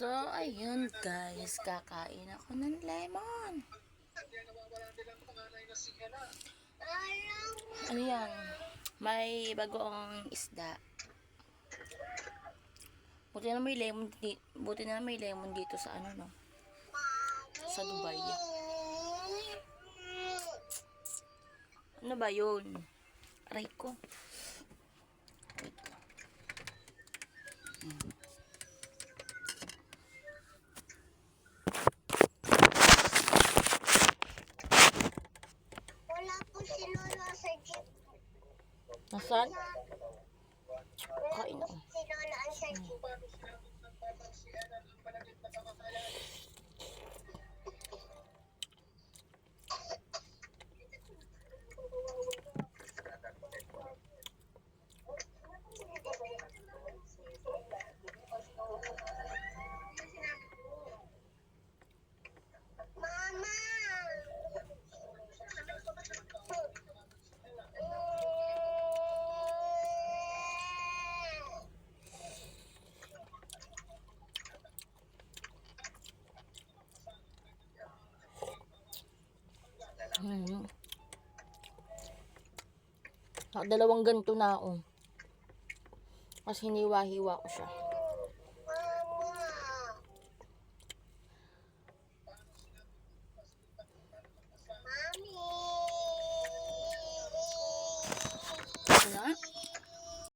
So, ayun guys, kakain ako ng lemon. Ano yan? May bagoong isda. Buti na may lemon di- buti na may lemon dito sa ano no. Sa Dubai. Ano ba 'yun? Aray ko. Nasıl? Aynen. Mm. Dalawang ganito na oh. ako. Kasi hiniwa-hiwa ko siya. Mami! Ano?